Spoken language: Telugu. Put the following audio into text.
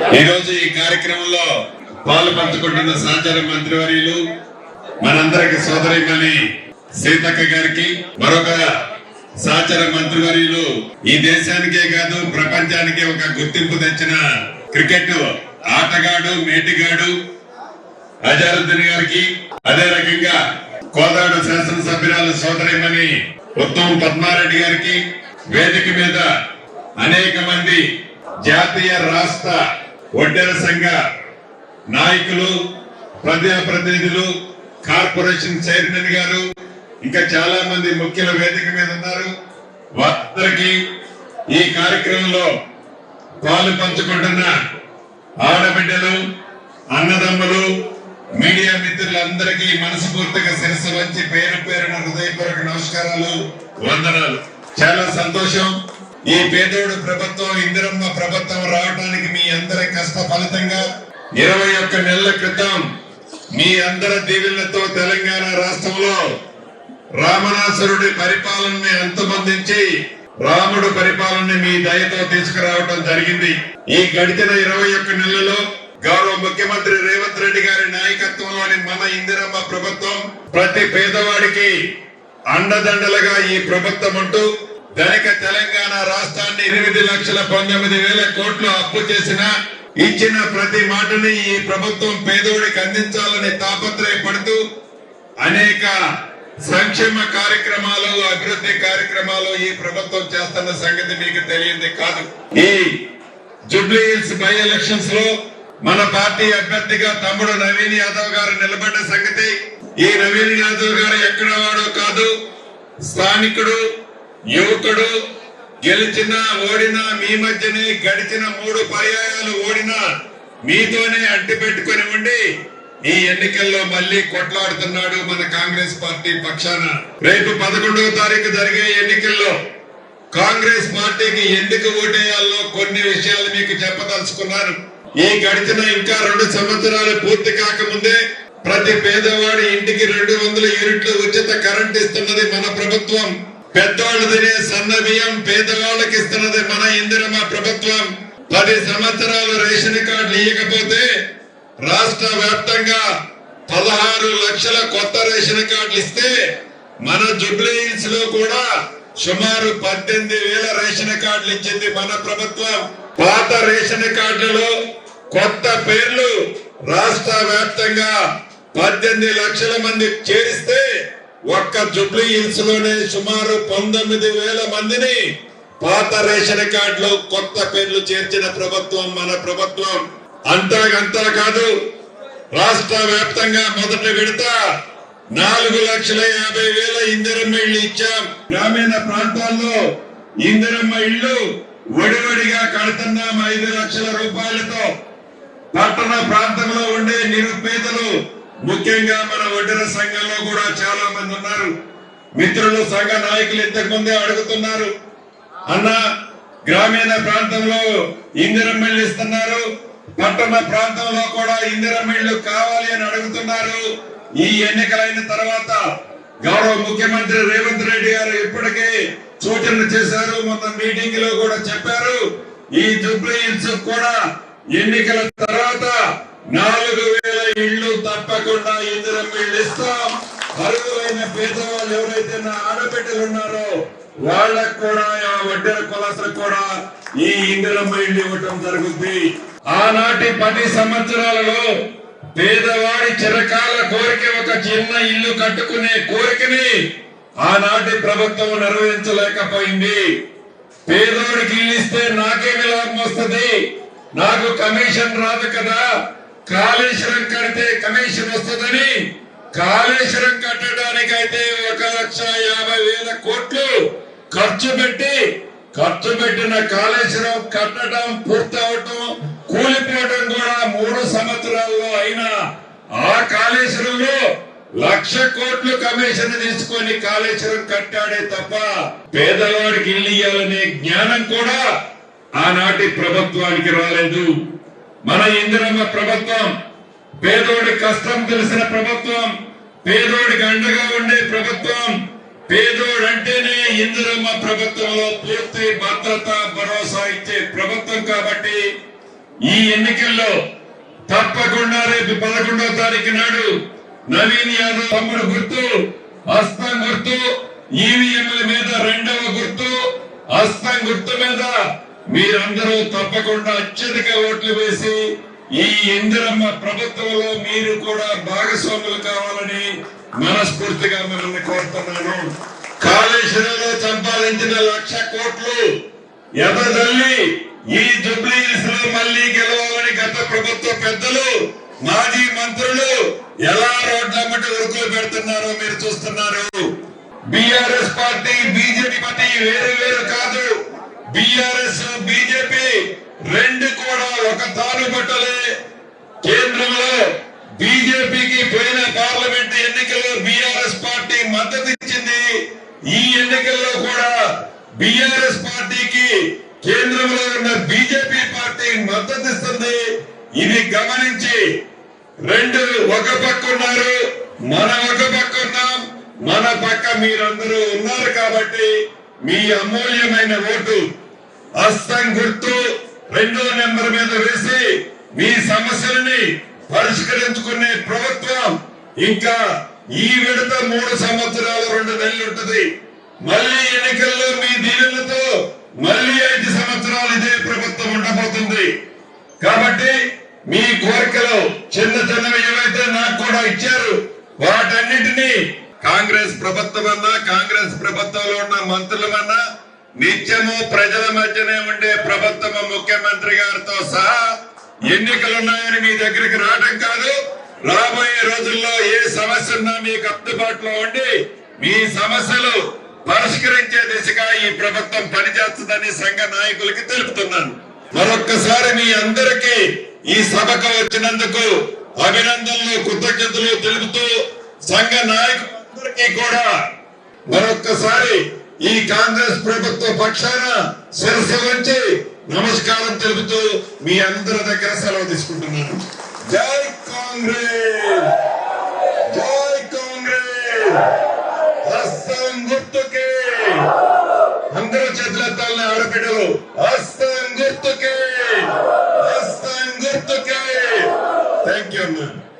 ఈ రోజు ఈ కార్యక్రమంలో పాలు పంచుకుంటున్న సహచార మంత్రివర్యులు మనందరికి సోదరిమణి సీతక్క గారికి మరొక సహచార మంత్రివర్యులు. ఈ దేశానికే కాదు ప్రపంచానికే ఒక గుర్తింపు తెచ్చిన క్రికెట్ ఆటగాడు మేటిగాడు అజారుద్దీన్ గారికి అదే రకంగా కోదాడు శాసనసభ్యురాలు సోదరిమణి ఉత్తమ్ పద్మారెడ్డి గారికి వేదిక మీద అనేక మంది జాతీయ రాష్ట్ర ఒడ్డెర సంఘ నాయకులు ప్రజాప్రతినిధులు కార్పొరేషన్ చైర్మన్ గారు ఇంకా చాలా మంది ముఖ్యుల వేదిక మీద ఉన్నారు. వారందరికీ ఈ కార్యక్రమంలో పాలు పంచుకుంటున్న ఆడబిడ్డలు అన్నదమ్ములు మీడియా మిత్రులందరికీ మనస్ఫూర్తిగా శిరస్సు వచ్చి పేరు పేరున హృదయపూర్వక నమస్కారాలు వందనాలు. చాలా సంతోషం. ఈ పేదోడు ప్రభుత్వం ఇందిరమ్మ ప్రభుత్వం రావడానికి మీ అందరి కష్ట ఫలితంగా ఇరవై ఒక్క నెలల క్రితం మీ అందరి దీవెళ్ళతో తెలంగాణ రాష్ట్రంలో రామనాసురుడి పరిపాలనని అంతమందించి రాముడు పరిపాలనని మీ దయతో తీసుకురావడం జరిగింది. ఈ గడిచిన ఇరవై ఒక్క నెలలో గౌరవ ముఖ్యమంత్రి రేవంత్ రెడ్డి గారి నాయకత్వంలోని మన ఇందిరమ్మ ప్రభుత్వం ప్రతి పేదవాడికి అండదండలుగా ఈ ప్రభుత్వం అంటూ ధనిక తెలంగాణ రాష్ట్రాన్ని ఎనిమిది లక్షల పంతొమ్మిది వేల కోట్లు అప్పు చేసిన ఇచ్చిన ప్రతి మాటని ఈ ప్రభుత్వం పేదోడికి అందించాలని తాపత్రయపడుతూ అనేక సంక్షేమ కార్యక్రమాలు అభివృద్ధి కార్యక్రమాలు ఈ ప్రభుత్వం చేస్తున్న సంగతి మీకు తెలియంది కాదు. ఈ జూబ్లీ హిల్స్ బై ఎలక్షన్స్లో మన పార్టీ అభ్యర్థిగా తమ్ముడు నవీన్ యాదవ్ గారు నిలబడ్డ సంగతి ఈ నవీన్ యాదవ్ గారు ఎక్కడ వాడో కాదు స్థానికుడు యువకుడు గెలిచినా ఓడినా మీ మధ్యనే గడిచిన మూడు పర్యాయాలు ఓడినా మీతోనే అడ్డు పెట్టుకుని ఉండి ఈ ఎన్నికల్లో మళ్ళీ కొట్లాడుతున్నాడు మన కాంగ్రెస్ పార్టీ పక్షాన. రేపు పదకొండవ తారీఖు జరిగే ఎన్నికల్లో కాంగ్రెస్ పార్టీకి ఎందుకు ఓటేయాలో కొన్ని విషయాలు మీకు చెప్పదలుచుకున్నాను. ఈ గడిచిన ఇంకా రెండు సంవత్సరాలు పూర్తి కాకముందే ప్రతి పేదవాడి ఇంటికి రెండు వందల యూనిట్లు ఉచిత కరెంట్ ఇస్తున్నది మన ప్రభుత్వం. పెద్దవాళ్ళు తినే సన్న బియ్యం పేదవాళ్ళకి ఇస్తున్నది మన ఇందిరమ్మ ప్రభుత్వం. పది సంవత్సరాలు రేషన్ కార్డులు ఇవ్వకపోతే రాష్ట్ర వ్యాప్తంగా పదహారు లక్షల కొత్త రేషన్ కార్డులు ఇస్తే మన జుబ్లీ హిల్స్లో కూడా సుమారు పద్దెనిమిది వేల రేషన్ కార్డులు ఇచ్చింది మన ప్రభుత్వం. పాత రేషన్ కార్డులలో కొత్త పేర్లు రాష్ట్ర వ్యాప్తంగా పద్దెనిమిది లక్షల మంది చేరిస్తే ఒక్క జుబ్లీ హిల్స్లోనే సుమారు పంతొమ్మిది వేల మందిని పాత రేషన్ కార్డులో కొత్త పేర్లు చేర్చిన ప్రభుత్వం మన ప్రభుత్వం. అంతకంతా అంతా కాదు రాష్ట్ర వ్యాప్తంగా మొదటి విడత నాలుగు లక్షల యాభై వేల ఇందిరమ్మ ఇళ్ళు ఇచ్చాం. గ్రామీణ ప్రాంతాల్లో ఇందిరమ్మ ఇళ్ళు ఒడివడిగా కడుతున్నాం ఐదు లక్షల రూపాయలతో. పట్టణ ప్రాంతంలో ఉండే నిరుపేదలు ముఖ్యంగా మన వడ్డీల సంఘంలో కూడా చాలా మంది ఉన్నారు. మిత్రులు సంఘ నాయకులు ఇంతకు ముందే అడుగుతున్నారు. అన్న గ్రామీణ ప్రాంతంలో ఇందిరమ్మిళ్ళు ఇస్తున్నారు. పట్టణ ప్రాంతంలో కూడా ఇందిరమ్మిళ్ళు కావాలి అని అడుగుతున్నారు. ఈ ఎన్నికలైన తర్వాత గౌరవ ముఖ్యమంత్రి రేవంత్ రెడ్డి గారు ఇప్పటికే సూచనలు చేశారు. మొన్న మీటింగ్లో కూడా చెప్పారు. ఈ జూబ్లీ కూడా ఎన్నికల తర్వాత నాలుగు ఇళ్ళు తప్పకుండా ఇందిరం ఇళ్ళు ఇస్తాం పేదవాళ్ళు ఎవరైతే నా ఆడబిడ్డలు ఉన్నారో వాళ్ళకు కూడా ఆ వడ్డల కులాసలకు కూడా ఈ ఇందిరమ్మ ఇల్లు ఇవ్వటం జరుగుద్ది. ఆనాటి పది సంవత్సరాలలో పేదవాడి చిరకాల కోరిక ఒక చిన్న ఇల్లు కట్టుకునే కోరికని ఆనాటి ప్రభుత్వం నిర్వహించలేకపోయింది పేదోడికి ఇల్లు ఇస్తే నాకేమి లాభం వస్తుంది? నాకు కమిషన్ రాదు కదా? కాళేశ్వరం కడితే కమిషన్ వస్తుందని కాళేశ్వరం కట్టడానికైతే ఒక లక్ష యాభై వేల కోట్లు ఖర్చు పెట్టి ఖర్చు పెట్టిన కాళేశ్వరం కట్టడం పూర్తవటం కూలిపోవటం కూడా మూడు సంవత్సరాల్లో అయినా ఆ కాళేశ్వరంలో లక్ష కోట్లు కమిషన్ తీసుకొని కాళేశ్వరం కట్టాడే తప్ప పేదవాడికి ఇల్లు ఇయ్యాలనే జ్ఞానం కూడా ఆనాటి ప్రభుత్వానికి రాలేదు. మన ఇందిరమ్మ ప్రభుత్వం పేదోడి కష్టం తెలిసిన ప్రభుత్వం పేదోడికి అండగా ఉండే ప్రభుత్వం పేదోడు అంటేనే ఇందిరమ్మ ప్రభుత్వంలో పూర్తి భద్రత భరోసా ఇచ్చే ప్రభుత్వం కాబట్టి ఈ ఎన్నికల్లో తప్పకుండా రేపు పదకొండవ తారీఖు నాడు నవీన్ యాదవ్ తమ్ముడు గుర్తు హస్తం గుర్తు ఈవీఎంల మీద రెండవ గుర్తు హస్తం గుర్తు మీద మీరందరూ తప్పకుండా అత్యధిక ఓట్లు వేసి ఈ ఇందిరమ్మ ప్రభుత్వంలో మీరు కూడా భాగస్వాములు కావాలని మనస్ఫూర్తిగా మిమ్మల్ని కోరుతున్నాను. కాళేశ్వరంలో సంపాదించిన లక్ష కోట్లు ఎదదల్లి ఈ జుబ్లీస్లో మళ్ళీ గెలవాలని గత ప్రభుత్వ పెద్దలు మాజీ మంత్రులు ఎలా రోడ్లమ్మటి ఉరుకులు పెడుతున్నారో మీరు చూస్తున్నారు. బిఆర్ఎస్ పార్టీ బీజేపీ పార్టీ వేరు వేరు కాదు. బిఆర్ బీజేపీ రెండు కూడా ఒక తాను కేంద్రంలో బీజేపీకి పోయిన పార్లమెంట్ ఎన్నికల్లో బీఆర్ఎస్ పార్టీ మద్దతు ఇచ్చింది ఈ ఎన్నికల్లో కూడా బీఆర్ఎస్ పార్టీకి కేంద్రంలో ఉన్న బీజేపీ పార్టీ మద్దతు ఇస్తుంది ఇది గమనించి రెండు ఒక పక్క ఉన్నారు మన ఒక పక్క ఉన్నాం. మన పక్క మీరందరూ ఉన్నారు కాబట్టి మీ అమూల్యమైన ఓటు అస్తం గుర్తు. రెండో నెంబర్ మీద వేసి మీ సమస్యలని పరిష్కరించుకునే ప్రభుత్వం ఇంకా ఈ విడత మూడు సంవత్సరాలు రెండు నెలలు ఉంటుంది. మళ్ళీ ఎన్నికల్లో మీ దీనులతో మళ్ళీ ఐదు సంవత్సరాలు ఇదే ప్రభుత్వం ఉండబోతుంది. కాబట్టి మీ కోరికలు చిన్న చిన్నవి ఏవైతే నాకు కూడా ఇచ్చారు వాటన్నిటినీ కాంగ్రెస్ ప్రభుత్వం అన్నా కాంగ్రెస్ ప్రభుత్వంలో ఉన్న మంత్రులమన్నా నిత్యము ప్రజల మధ్యనే ఉండే ప్రభుత్వం ముఖ్యమంత్రి గారితో సహా ఎన్నికలు ఉన్నాయని మీ దగ్గరికి రావడం కాదు. రాబోయే రోజుల్లో ఏ సమస్య ఉన్నా మీకు అందుబాటులో ఉండి మీ సమస్యలు పరిష్కరించే దిశగా ఈ ప్రభుత్వం పనిచేస్తుందని సంఘ నాయకులకి తెలుపుతున్నాను. మరొక్కసారి మీ అందరికీ ఈ సభకు వచ్చినందుకు అభినందనలు కృతజ్ఞతలు తెలుపుతూ సంఘ నాయకులందరికీ కూడా మరొక్కసారి ఈ కాంగ్రెస్ ప్రభుత్వ పక్షాన శిరస వచ్చి నమస్కారం తెలుపుతూ మీ అందరి దగ్గర సెలవు తీసుకుంటున్నాను. జై కాంగ్రెస్! జై కాంగ్రెస్! హస్తం గుర్తుకే! అందరూ చేతులెత్తాలని ఆడబిడ్డలు